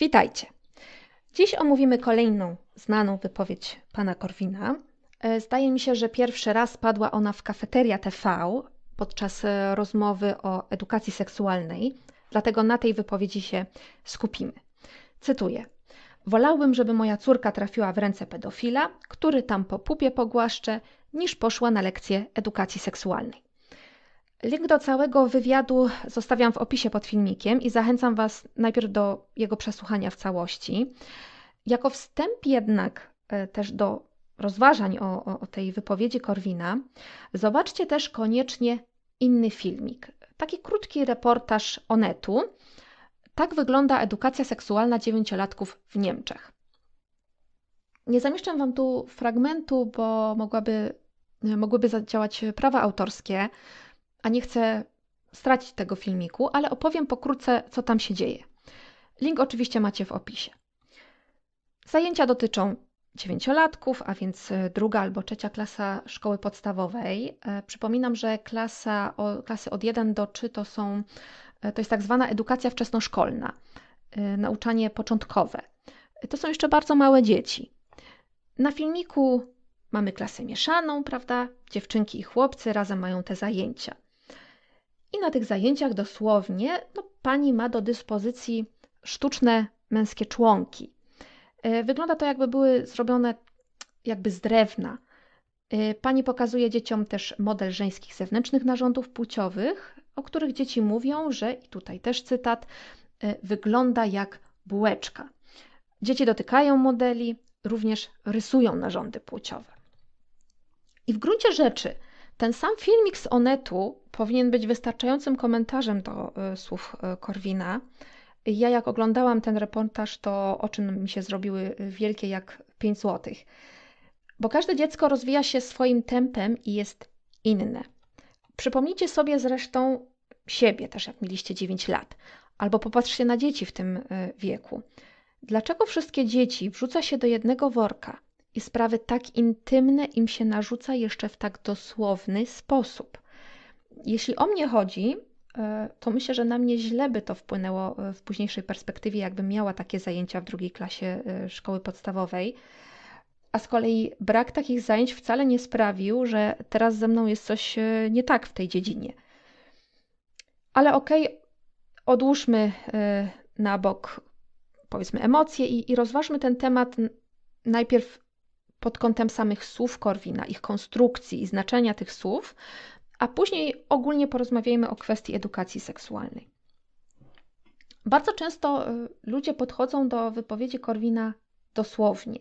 Witajcie. Dziś omówimy kolejną znaną wypowiedź pana Korwina. E, zdaje mi się, że pierwszy raz padła ona w kafeteria TV podczas e, rozmowy o edukacji seksualnej, dlatego na tej wypowiedzi się skupimy. Cytuję: Wolałbym, żeby moja córka trafiła w ręce pedofila, który tam po pupie pogłaszcze, niż poszła na lekcję edukacji seksualnej. Link do całego wywiadu zostawiam w opisie pod filmikiem i zachęcam Was najpierw do jego przesłuchania w całości. Jako wstęp jednak e, też do rozważań o, o, o tej wypowiedzi Korwina, zobaczcie też koniecznie inny filmik. Taki krótki reportaż Onetu. Tak wygląda edukacja seksualna dziewięciolatków w Niemczech. Nie zamieszczam Wam tu fragmentu, bo mogłaby, mogłyby zadziałać prawa autorskie a nie chcę stracić tego filmiku, ale opowiem pokrótce, co tam się dzieje. Link oczywiście macie w opisie. Zajęcia dotyczą dziewięciolatków, a więc e, druga albo trzecia klasa szkoły podstawowej. E, przypominam, że klasa, klasy od 1 do 3 to są e, to jest tak zwana edukacja wczesnoszkolna, nauczanie początkowe. To są jeszcze bardzo małe dzieci. Na filmiku mamy klasę mieszaną, prawda? Dziewczynki i chłopcy razem mają te zajęcia. I na tych zajęciach dosłownie no, pani ma do dyspozycji sztuczne męskie członki. E, wygląda to, jakby były zrobione jakby z drewna. E, pani pokazuje dzieciom też model żeńskich zewnętrznych narządów płciowych, o których dzieci mówią, że, i tutaj też cytat, e, wygląda jak bułeczka. Dzieci dotykają modeli, również rysują narządy płciowe. I w gruncie rzeczy ten sam filmik z Onetu powinien być wystarczającym komentarzem do y, słów y, Korwina. Ja jak oglądałam ten reportaż, to oczy mi się zrobiły wielkie jak 5 złotych. Bo każde dziecko rozwija się swoim tempem i jest inne. Przypomnijcie sobie zresztą siebie też, jak mieliście 9 lat, albo popatrzcie na dzieci w tym y, wieku. Dlaczego wszystkie dzieci wrzuca się do jednego worka i sprawy tak intymne im się narzuca jeszcze w tak dosłowny sposób? Jeśli o mnie chodzi, e, to myślę, że na mnie źle by to wpłynęło e, w późniejszej perspektywie, jakbym miała takie zajęcia w drugiej klasie e, szkoły podstawowej. A z kolei brak takich zajęć wcale nie sprawił, że teraz ze mną jest coś nie tak w tej dziedzinie. Ale okej, okay, odłóżmy na bok powiedzmy emocje i, i rozważmy ten temat najpierw pod kątem samych słów Korwina, ich konstrukcji i znaczenia tych słów, a później ogólnie porozmawiajmy o kwestii edukacji seksualnej. Bardzo często y, ludzie podchodzą do wypowiedzi Korwina dosłownie.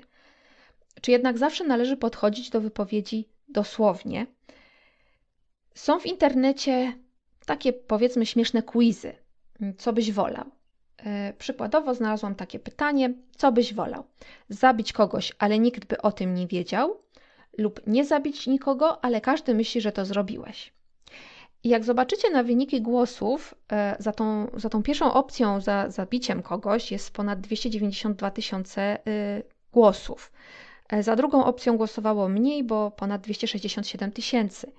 Czy jednak zawsze należy podchodzić do wypowiedzi dosłownie? Są w internecie takie powiedzmy śmieszne quizy. Co byś wolał? Y, przykładowo znalazłam takie pytanie: co byś wolał? Zabić kogoś, ale nikt by o tym nie wiedział, lub nie zabić nikogo, ale każdy myśli, że to zrobiłeś. I jak zobaczycie na wyniki głosów, e, za tą, za tą pierwszą opcją, za zabiciem kogoś jest ponad 292 tysiące y, głosów. E, za drugą opcją głosowało mniej, bo ponad 267 tysięcy.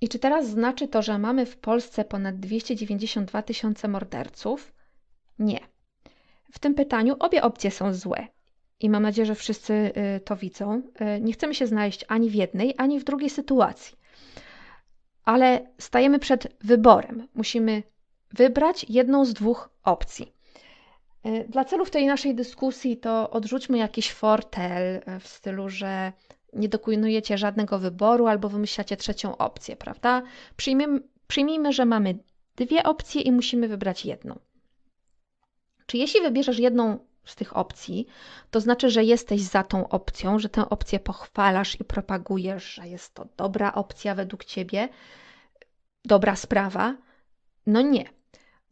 I czy teraz znaczy to, że mamy w Polsce ponad 292 tysiące morderców? Nie. W tym pytaniu obie opcje są złe i mam nadzieję, że wszyscy y, to widzą. Y, nie chcemy się znaleźć ani w jednej, ani w drugiej sytuacji. Ale stajemy przed wyborem. Musimy wybrać jedną z dwóch opcji. Y, dla celów tej naszej dyskusji to odrzućmy jakiś fortel w stylu, że nie dokonujecie żadnego wyboru albo wymyślacie trzecią opcję, prawda? Przyjmijmy, przyjmijmy, że mamy dwie opcje i musimy wybrać jedną. Czy jeśli wybierzesz jedną z tych opcji, to znaczy, że jesteś za tą opcją, że tę opcję pochwalasz i propagujesz, że jest to dobra opcja według ciebie, dobra sprawa? No nie.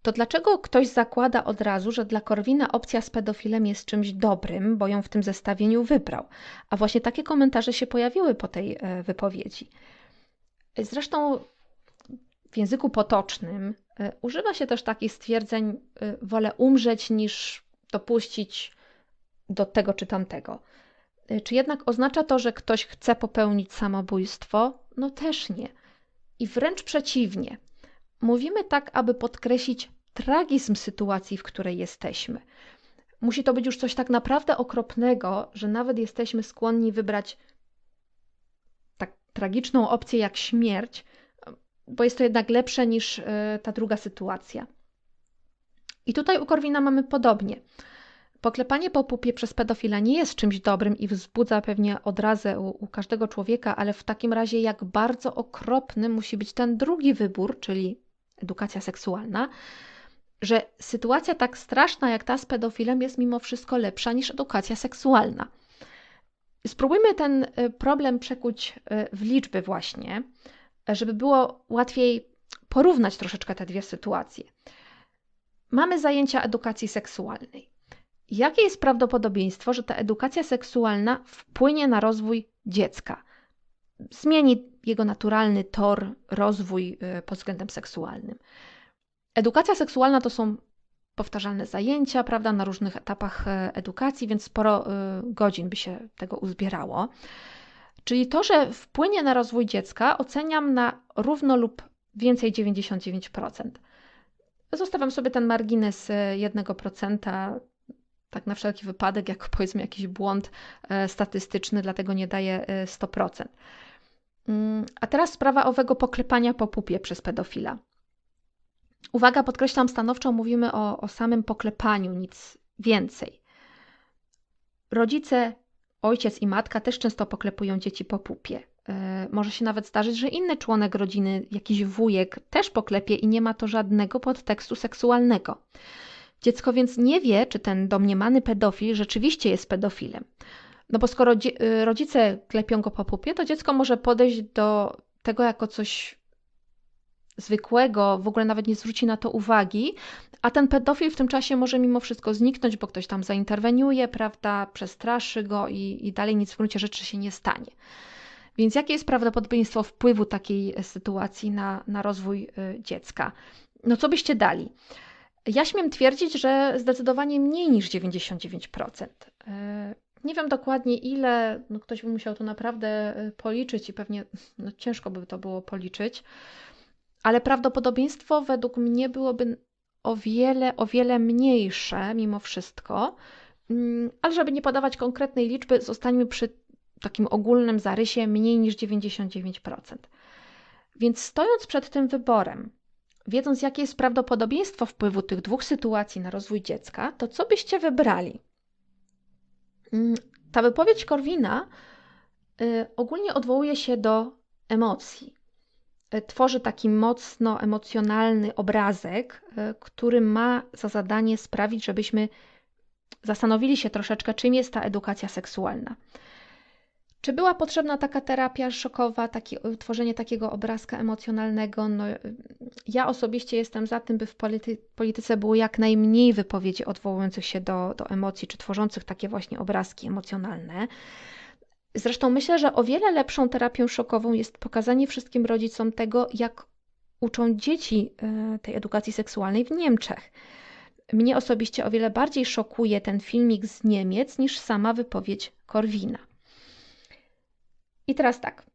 To dlaczego ktoś zakłada od razu, że dla Korwina opcja z pedofilem jest czymś dobrym, bo ją w tym zestawieniu wybrał? A właśnie takie komentarze się pojawiły po tej e, wypowiedzi. Zresztą w języku potocznym e, używa się też takich stwierdzeń: e, wolę umrzeć niż dopuścić do tego czy tamtego. Y, czy jednak oznacza to, że ktoś chce popełnić samobójstwo? No też nie. I wręcz przeciwnie. Mówimy tak, aby podkreślić tragizm sytuacji, w której jesteśmy. Musi to być już coś tak naprawdę okropnego, że nawet jesteśmy skłonni wybrać tak tragiczną opcję jak śmierć, bo jest to jednak lepsze niż e, ta druga sytuacja. I tutaj u Korwina mamy podobnie. Poklepanie po pupie przez pedofila nie jest czymś dobrym i wzbudza pewnie odrazę u, u, każdego człowieka, ale w takim razie jak bardzo okropny musi być ten drugi wybór, czyli edukacja seksualna, że sytuacja tak straszna jak ta z pedofilem jest mimo wszystko lepsza niż edukacja seksualna. Spróbujmy ten y, problem przekuć y, w liczby właśnie, żeby było łatwiej porównać troszeczkę te dwie sytuacje. Mamy zajęcia edukacji seksualnej. Jakie jest prawdopodobieństwo, że ta edukacja seksualna wpłynie na rozwój dziecka? Zmieni jego naturalny tor, rozwój y, pod względem seksualnym. Edukacja seksualna to są powtarzalne zajęcia, prawda, na różnych etapach e, edukacji, więc sporo y, godzin by się tego uzbierało. Czyli to, że wpłynie na rozwój dziecka, oceniam na równo lub więcej 99%. Zostawiam sobie ten margines 1%, e, tak na wszelki wypadek, jak powiedzmy jakiś błąd e, statystyczny, dlatego nie daję 100%. Mm, a teraz sprawa owego poklepania po pupie przez pedofila. Uwaga, podkreślam stanowczo, mówimy o, o samym poklepaniu, nic więcej. Rodzice, ojciec i matka też często poklepują dzieci po pupie. E, może się nawet zdarzyć, że inny członek rodziny, jakiś wujek, też poklepie i nie ma to żadnego podtekstu seksualnego. Dziecko więc nie wie, czy ten domniemany pedofil rzeczywiście jest pedofilem. No bo skoro y, rodzice klepią go po pupie, to dziecko może podejść do tego jako coś zwykłego, w ogóle nawet nie zwróci na to uwagi, a ten pedofil w tym czasie może mimo wszystko zniknąć, bo ktoś tam zainterweniuje, prawda, przestraszy go i, i dalej nic w gruncie rzeczy się nie stanie. Więc jakie jest prawdopodobieństwo wpływu takiej sytuacji na, na rozwój y, dziecka? No co byście dali? Ja śmiem twierdzić, że zdecydowanie mniej niż 99%. E, nie wiem dokładnie ile, no ktoś by musiał to naprawdę e, policzyć i pewnie no ciężko by to było policzyć, ale prawdopodobieństwo według mnie byłoby o wiele, o wiele mniejsze mimo wszystko. Mm, ale żeby nie podawać konkretnej liczby, zostańmy przy takim ogólnym zarysie mniej niż 99%. Więc stojąc przed tym wyborem, wiedząc jakie jest prawdopodobieństwo wpływu tych dwóch sytuacji na rozwój dziecka, to co byście wybrali? Mm, ta wypowiedź Korwina y, ogólnie odwołuje się do emocji. Y, tworzy taki mocno emocjonalny obrazek, y, który ma za zadanie sprawić, żebyśmy zastanowili się troszeczkę, czym jest ta edukacja seksualna. Czy była potrzebna taka terapia szokowa, taki, tworzenie takiego obrazka emocjonalnego? No, ja osobiście jestem za tym, by w polity, polityce było jak najmniej wypowiedzi odwołujących się do, do emocji, czy tworzących takie właśnie obrazki emocjonalne. Zresztą myślę, że o wiele lepszą terapią szokową jest pokazanie wszystkim rodzicom tego, jak uczą dzieci e, tej edukacji seksualnej w Niemczech. Mnie osobiście o wiele bardziej szokuje ten filmik z Niemiec niż sama wypowiedź Korwina. I teraz tak.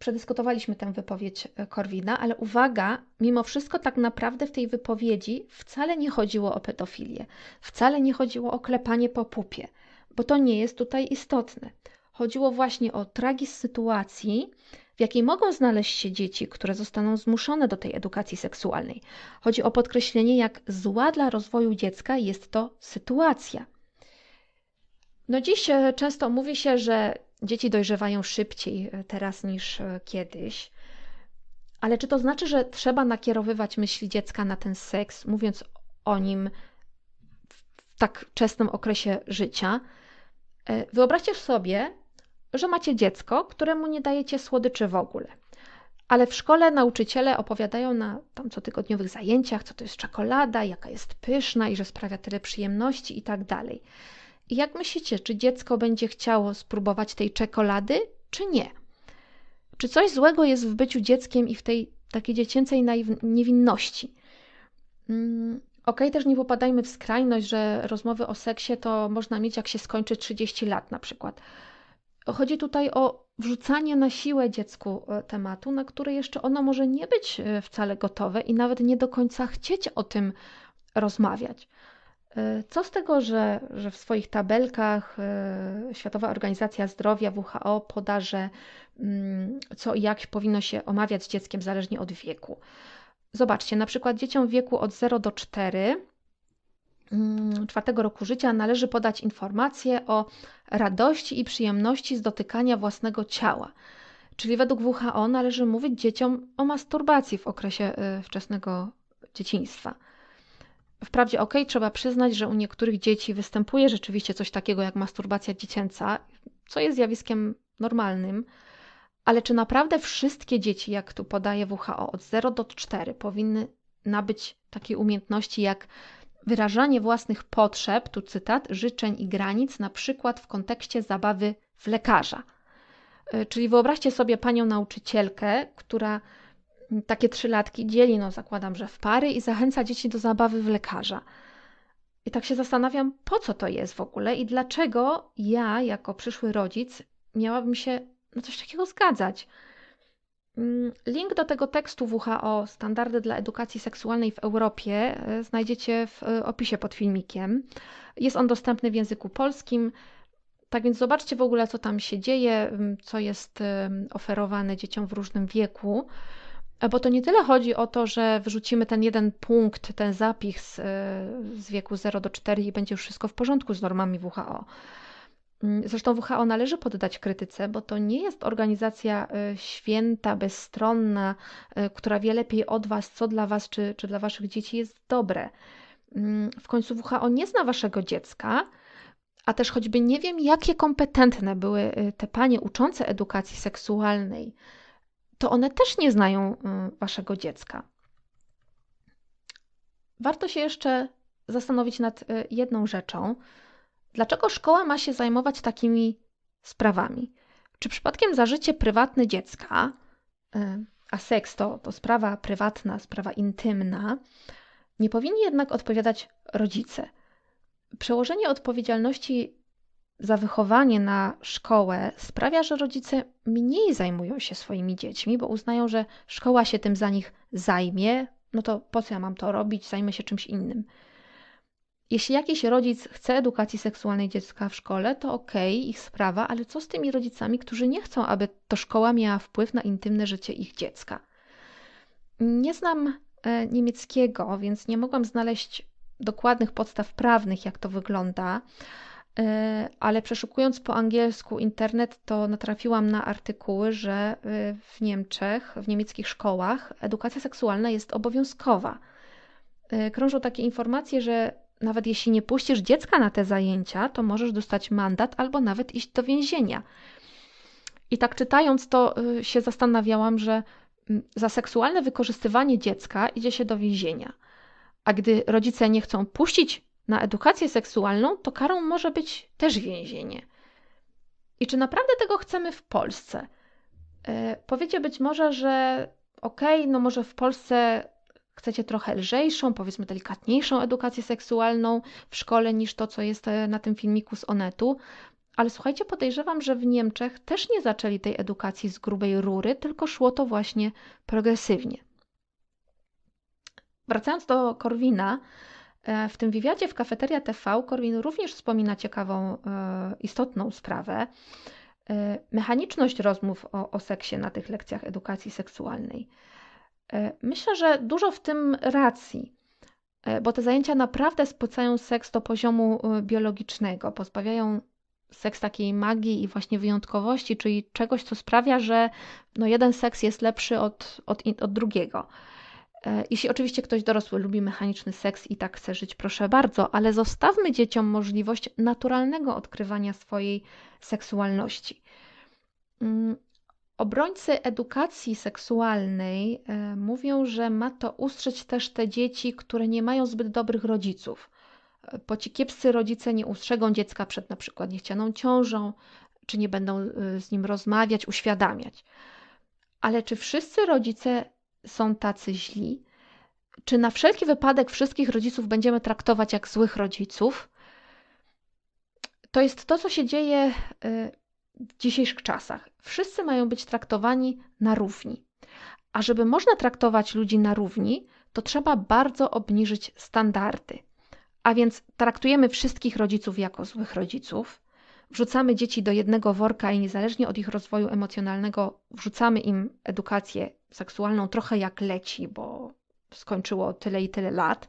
Przedyskutowaliśmy tę wypowiedź e, Korwina, ale uwaga, mimo wszystko tak naprawdę w tej wypowiedzi wcale nie chodziło o pedofilię, wcale nie chodziło o klepanie po pupie, bo to nie jest tutaj istotne. Chodziło właśnie o tragizm sytuacji, w jakiej mogą znaleźć się dzieci, które zostaną zmuszone do tej edukacji seksualnej. Chodzi o podkreślenie, jak zła dla rozwoju dziecka jest to sytuacja. No dziś e, często mówi się, że dzieci dojrzewają szybciej e, teraz niż e, kiedyś. Ale czy to znaczy, że trzeba nakierowywać myśli dziecka na ten seks, mówiąc o nim w tak wczesnym okresie życia? E, wyobraźcie sobie, że macie dziecko, któremu nie dajecie słodyczy w ogóle. Ale w szkole nauczyciele opowiadają na tam cotygodniowych zajęciach, co to jest czekolada, jaka jest pyszna i że sprawia tyle przyjemności i tak dalej. I jak myślicie, czy dziecko będzie chciało spróbować tej czekolady, czy nie? Czy coś złego jest w byciu dzieckiem i w tej takiej dziecięcej niewinności? Mm, ok, też nie popadajmy w skrajność, że rozmowy o seksie to można mieć, jak się skończy 30 lat na przykład. Chodzi tutaj o wrzucanie na siłę dziecku e, tematu, na który jeszcze ono może nie być e, wcale gotowe i nawet nie do końca chcieć o tym rozmawiać. E, co z tego, że, że w swoich tabelkach Światowa Organizacja Zdrowia WHO poda, że mm, co i jak powinno się omawiać z dzieckiem zależnie od wieku. Zobaczcie, na przykład dzieciom w wieku od 0 do 4 Mm, czwartego roku życia należy podać informacje o radości i przyjemności z dotykania własnego ciała. Czyli według WHO należy mówić dzieciom o masturbacji w okresie y, wczesnego dzieciństwa. Wprawdzie, ok, trzeba przyznać, że u niektórych dzieci występuje rzeczywiście coś takiego jak masturbacja dziecięca, co jest zjawiskiem normalnym, ale czy naprawdę wszystkie dzieci, jak tu podaje WHO, od 0 do 4 powinny nabyć takiej umiejętności jak wyrażanie własnych potrzeb, tu cytat, życzeń i granic, na przykład w kontekście zabawy w lekarza. E, czyli wyobraźcie sobie panią nauczycielkę, która takie trzylatki dzieli, no zakładam, że w pary i zachęca dzieci do zabawy w lekarza. I tak się zastanawiam, po co to jest w ogóle i dlaczego ja, jako przyszły rodzic, miałabym się na coś takiego zgadzać. Mm, link do tego tekstu WHO Standardy dla edukacji seksualnej w Europie e, znajdziecie w e, opisie pod filmikiem. Jest on dostępny w języku polskim. Tak więc zobaczcie w ogóle, co tam się dzieje, co jest oferowane dzieciom w różnym wieku. E, bo to nie tyle chodzi o to, że wyrzucimy ten jeden punkt, ten zapis z wieku 0 do 4 i będzie już wszystko w porządku z normami WHO. Mm, zresztą WHO należy poddać krytyce, bo to nie jest organizacja y, święta, bezstronna, y, która wie lepiej od Was, co dla Was czy, czy dla Waszych dzieci jest dobre. Mm, w końcu WHO nie zna Waszego dziecka, a też choćby nie wiem, jakie kompetentne były y, te panie uczące edukacji seksualnej, to one też nie znają Waszego dziecka. Warto się jeszcze zastanowić nad jedną rzeczą Dlaczego szkoła ma się zajmować takimi sprawami? Czy przypadkiem za życie prywatne dziecka, y, a seks to, to sprawa prywatna, sprawa intymna, nie powinni jednak odpowiadać rodzice? Przełożenie odpowiedzialności za wychowanie na szkołę sprawia, że rodzice mniej zajmują się swoimi dziećmi, bo uznają, że szkoła się tym za nich zajmie, no to po co ja mam to robić, zajmę się czymś innym. Jeśli jakiś rodzic chce edukacji seksualnej dziecka w szkole, to okej, okay, ich sprawa, ale co z tymi rodzicami, którzy nie chcą, aby to szkoła miała wpływ na intymne życie ich dziecka? Nie znam e, niemieckiego, więc nie mogłam znaleźć dokładnych podstaw prawnych, jak to wygląda, e, ale przeszukując po angielsku internet, to natrafiłam na artykuły, że e, w Niemczech, w niemieckich szkołach edukacja seksualna jest obowiązkowa. Krążą takie informacje, że nawet jeśli nie puścisz dziecka na te zajęcia, to możesz dostać mandat albo nawet iść do więzienia. I tak czytając to y, się zastanawiałam, że mm, za seksualne wykorzystywanie dziecka idzie się do więzienia. A gdy rodzice nie chcą puścić na edukację seksualną, to karą może być też więzienie. I czy naprawdę tego chcemy w Polsce? E, powiecie być może, że okej, okay, no może w Polsce chcecie trochę lżejszą, powiedzmy delikatniejszą edukację seksualną w szkole niż to, co jest e, na tym filmiku z Onetu. Ale słuchajcie, podejrzewam, że w Niemczech też nie zaczęli tej edukacji z grubej rury, tylko szło to właśnie progresywnie. Wracając do Korwina, e, w tym wywiadzie w Kafeteria TV Korwin również wspomina ciekawą, e, istotną sprawę. Mechaniczność rozmów o, o seksie na tych lekcjach edukacji seksualnej. E, myślę, że dużo w tym racji, e, bo te zajęcia naprawdę spłycają seks do poziomu e, biologicznego, pozbawiają seks takiej magii i właśnie wyjątkowości, czyli czegoś, co sprawia, że no jeden seks jest lepszy od, od, od drugiego. Jeśli oczywiście ktoś dorosły lubi mechaniczny seks i tak chce żyć, proszę bardzo, ale zostawmy dzieciom możliwość naturalnego odkrywania swojej seksualności. Obrońcy edukacji seksualnej e, mówią, że ma to ustrzec też te dzieci, które nie mają zbyt dobrych rodziców. E, bo ci kiepscy rodzice nie ustrzegą dziecka przed na przykład niechcianą ciążą, czy nie będą e, z nim rozmawiać, uświadamiać. Ale czy wszyscy rodzice są tacy źli? Czy na wszelki wypadek wszystkich rodziców będziemy traktować jak złych rodziców? To jest to, co się dzieje w dzisiejszych czasach. Wszyscy mają być traktowani na równi. A żeby można traktować ludzi na równi, to trzeba bardzo obniżyć standardy. A więc traktujemy wszystkich rodziców jako złych rodziców, wrzucamy dzieci do jednego worka i niezależnie od ich rozwoju emocjonalnego, wrzucamy im edukację seksualną trochę jak leci, bo skończyło tyle i tyle lat.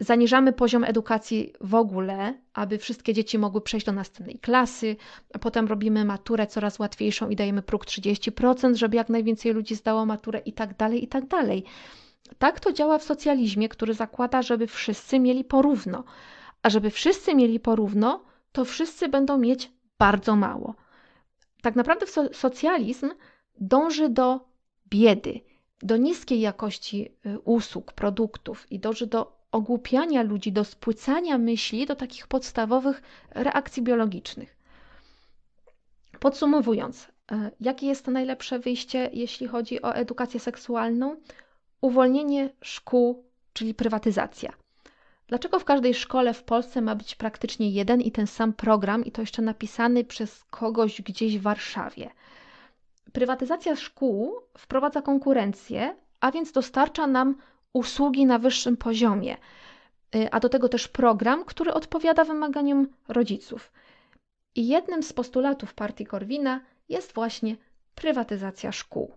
Zaniżamy poziom edukacji w ogóle, aby wszystkie dzieci mogły przejść do następnej klasy. Potem robimy maturę coraz łatwiejszą i dajemy próg 30%, żeby jak najwięcej ludzi zdało maturę i tak dalej, i tak dalej. Tak to działa w socjalizmie, który zakłada, żeby wszyscy mieli porówno. A żeby wszyscy mieli porówno, to wszyscy będą mieć bardzo mało. Tak naprawdę socjalizm dąży do biedy, do niskiej jakości y, usług, produktów i dąży do ogłupiania ludzi, do spłycania myśli do takich podstawowych reakcji biologicznych. Podsumowując, y, jakie jest to najlepsze wyjście, jeśli chodzi o edukację seksualną? Uwolnienie szkół, czyli prywatyzacja. Dlaczego w każdej szkole w Polsce ma być praktycznie jeden i ten sam program, i to jeszcze napisany przez kogoś gdzieś w Warszawie? Prywatyzacja szkół wprowadza konkurencję, a więc dostarcza nam usługi na wyższym poziomie, y, a do tego też program, który odpowiada wymaganiom rodziców. I jednym z postulatów partii Korwina jest właśnie prywatyzacja szkół.